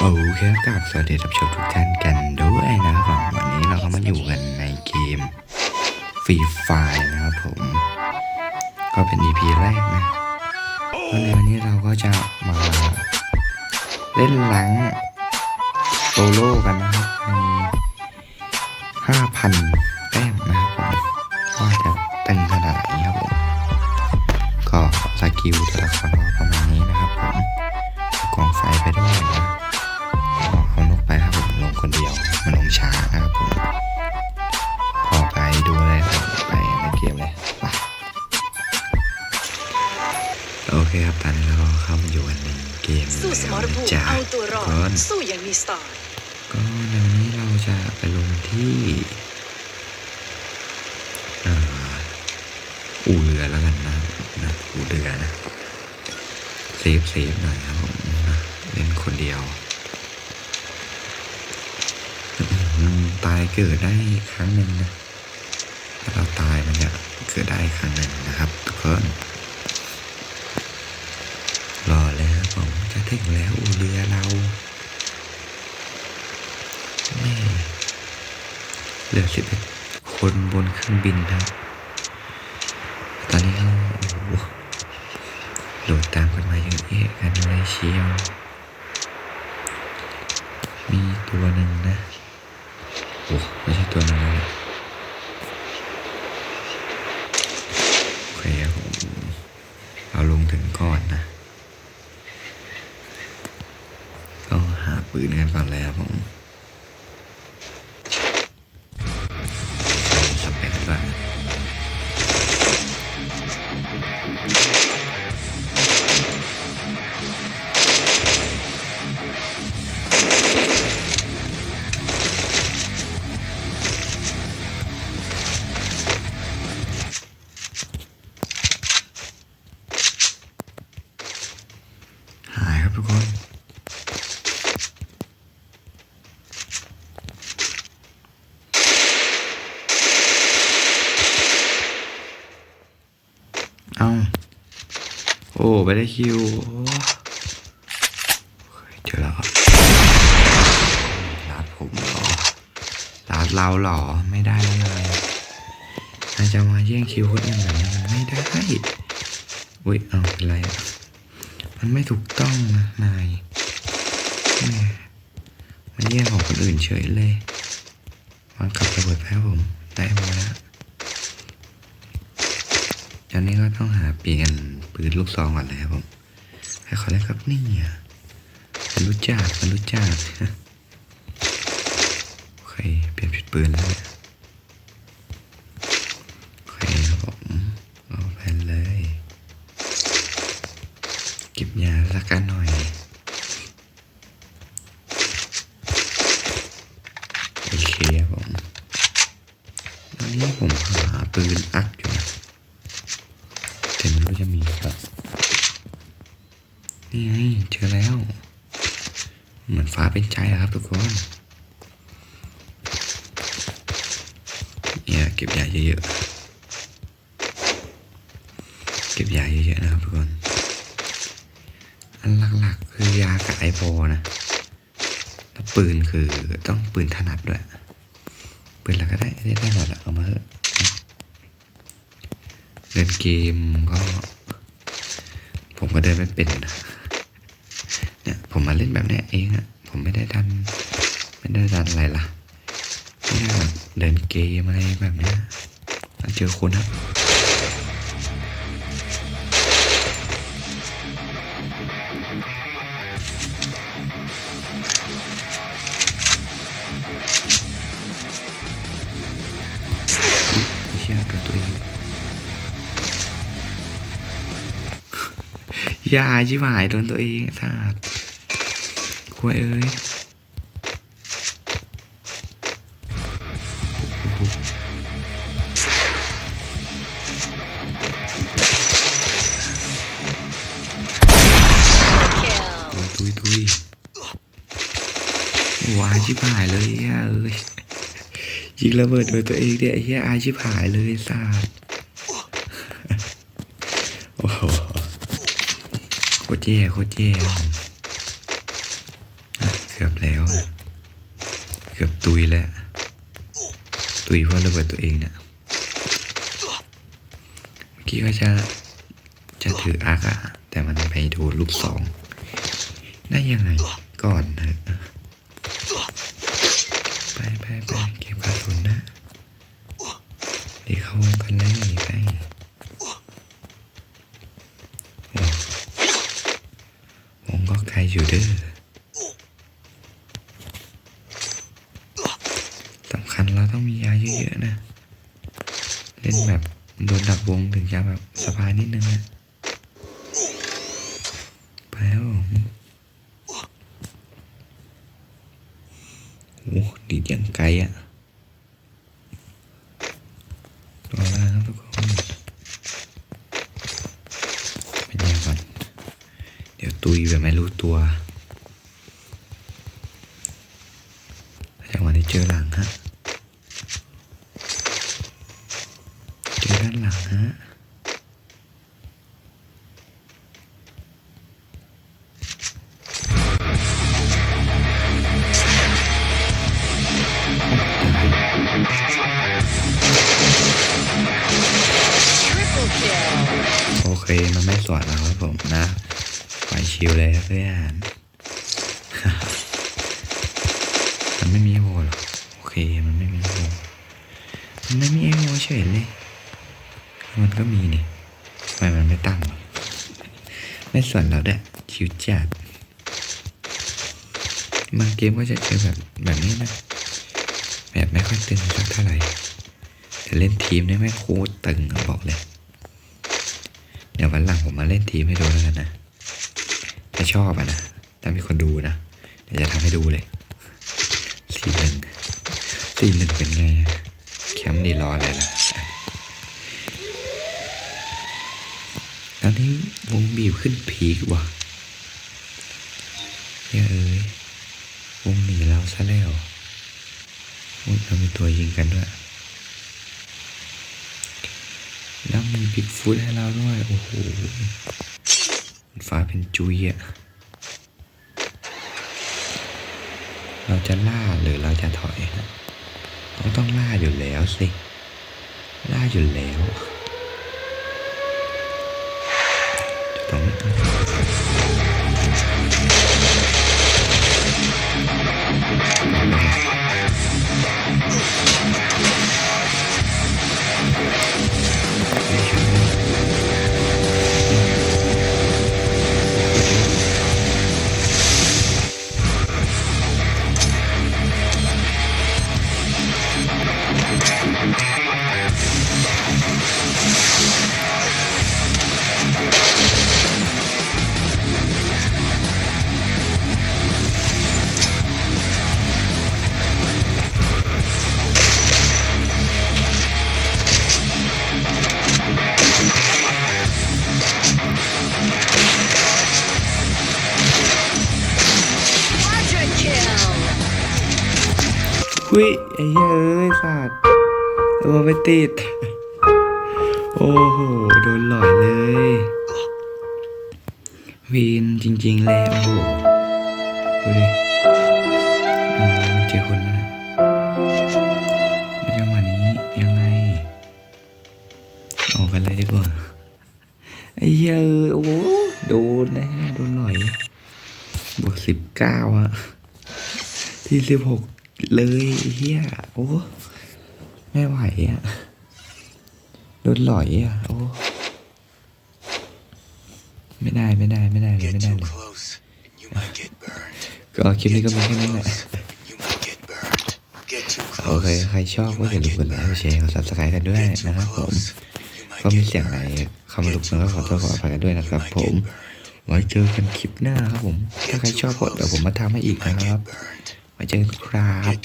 โอเคครับสวัสดีท่านผู้ชมทุกท่านกันด้วยนะครับผมวันนี้เราก็มาอยู่กันในเกมฟรีไฟนะครับผม ก็เป็น EP แรกนะวันในวันนี้เราก็จะมาเล่นหลังโซโล่กันนะครับในห้าพันแต้มนะครับผมว่าจะตึงขนาดไหนครับผมก็สกิลแต่ละคนก็ปร คครับตอนนี้เราก็เข้ามาอยู่กันในเกมสู้สมรภูมิจ้าเอาตัวรอก่อนดสู้อย่างมีสไตล์ก็ในวันนี้เราจะไปลงที่เอ่ออู่เรือแล้วกันนะนะอู่เรือนะเซฟเซฟหน่อยครับผมนะเล่นคนเดียวอืมตายเกิดได้ครั้งหนึ่งนะถ้าเราตายมันจะเกิดได้ครั้งหนึ่งนะครับทุกคนรอแล้วผมจะ ถึงแล้วเรือเราแม่เหลือสิบเอ็ดคนบนเครื่องบินครับ ตอนนี้ก็โอ้โหโหลดตามกันมาเยอะแยะกันเลยเชียว มีตัวหนึ่งนะโอ้ไม่ใช่ตัวนั้นเลยโอเคครับผมเอาลงถึงก่อนนะ ก็หา ปืนกันก่อนเลยครับผม เอาโอ้ไปได้คิวเจอแล้วครับลาดผมหรอลาดเราหรอไม่ได้เลยนาจะมาแย่งคิวคนอื่นแบบนี้มันไม่ได้อุ้ยเอาเป็นไรมันไม่ถูกต้องนะนายมันแย่งของคนอื่นเฉยเลยวางกลับระเบิดไปครับผมได้มาแล้ว ตอนนี้ก็ต้องหาเปลี่ยนปืนลูกซองก่อนนะครับผมให้ขอได้ครับนี่อะมันรู้จักมันรู้จักโอเคเปลี่ยนผิดปืนแล้วเนี่ยโอเคครับผมเอาไปเลย เก็บยาสักกันหน่อยโอเคครับผมตอนนี้ผมหาปืนอักอยู่นะ แต่ไม่รู้จะมีครับ นี่ไงเจอแล้ว เป็นใจอะครับทุกคนเนี่ยเก็บยาเยอะๆ เก็บยาเยอะๆนะครับทุกคน อันหลักๆคือยากับไอโฟนะแล้วปืนคือต้องปืนถนัดด้วย ปืนอะไรก็ได้ได้ได้หมดอะเอามาเถอะเล่นเกมก็ ผมก็เดินไม่เป็นนะเนี่ยผมมาเล่นแบบนี้เองอะ ผมไม่ได้ดัน ไม่ได้ดันอะไรล่ะไม่ได้แบบเดินเกมอะไรแบบเนี้ยมาเจอคนครับเชื่อกับตัวเองอย่าชิบหายโดนตัวเองท่า ดควยเอ้ยดุยตุยวายชิบหายเลยเหี้ยเอ้ยยิงระเบิดโดยตัวเองเนี่ยไอ้เหี้ยอายชิบหายเลยสาดโอ้โหโคตรแย่โคตรแย่อะโอเค กือบตุยแล้ว ตุยเพราะระเบิดตัวเองเนี่ยเมื่อกี้ก็จะจะถืออาร์กอะแต่มันไปโดนลูกสองได้ยังไงก่อนเถอะไปไปไปเก็บกระสุนนะเดี๋ยวเข้าวงกันเลยไปวงก็ไกลอยู่เด้อสำคัญเราต้องมียาเยอะๆนะ เล่นแบบโดนดักวงถึงจะแบบสบายนิดนึงนะไปแล้วผม โอ้ดีดยังไกลอะรอแล้วครับทุกคนเป็นยังก่อน เดี๋ยวตุยแบบไม่รู้ตัวจังหวะนี้เจอหลังฮะ มันไม่สวนเราครับผมนะไปชิวเลยครับเพื่อนมันไม่มีโอหรอกโอเคมันไม่มีโอมันไม่มีโอเฉยเลย มันก็มีนี่ทำไมมันไม่ตั้งไม่สวนเราด้วยชิวจัดบางเกมก็จะเจอแบบแบบนี้นะแบบไม่ค่อยตึงสักเท่าไหร่แต่เล่นทีมนี่ไม่โคตรตึงบอกเลย เดี๋ยววันหลังผมมาเล่นทีมให้ดูแล้วกันนะถ้าชอบอะนะ ถ้ามีคนดูนะ เดี๋ยวจะทำให้ดูเลยสี่หนึ่งสี่หนึ่งเป็นไง แคมป์นี่รออะไรล่ะตอนนี้วงบีบขึ้นพีกว่ะเฮ้ยเอ้ยวงหนีเราซะแล้วอุ๊ยเรามีตัวยิงกันด้วย บิดฟุตให้เราด้วย โอ้โหฟ้าเป็นจุยอะ เราจะล่าหรือเราจะถอยนะเราต้องล่าอยู่แล้วสิ ล่าอยู่แล้วจะต้อง Quadra kill. หุ้ยไอ้เหี้ยเอ้ยสัตว์ ตัวไปติด โอ้โห โดนหลอยเลย วีนจริง ๆ เลย โอ้โห ดูดิเจอคนแล้วนะวจังหวะนี้ยังไง ออกกันเลยดีกว่าไอ้เหี้ยอ้ยโอ้โหโดนนะโดนหลอย บวกสิบเก้าอะที่สิบหกเลยเฮียโอ้ ไม่ไหวอะโดนหลอยอะโอ้ไม่ได้ไม่ได้ไม่ได้เลย Get ไม่ได้ too เลย close, and you might get burned. ก็คลิปนี้ก็มีแค่นี้แหละ You might get burned. Get too โอเค close. ใครชอบก็อย่าลืมกดไลค์กดแชร์กดซับสไครต์กันด้วย Get too นะครับผม close. You ก็ might มี get เสียงอะไร burned. เข้ามาลุกมันก็ขอโทษขออภัยกันด้วยนะครับผมไว้เจอกันคลิปหน้าครับผม ถ้าใครชอบก็เดี๋ยวผมมาทำให้อี You กนะ might ครับ get burned. ไว้เจอกันครับ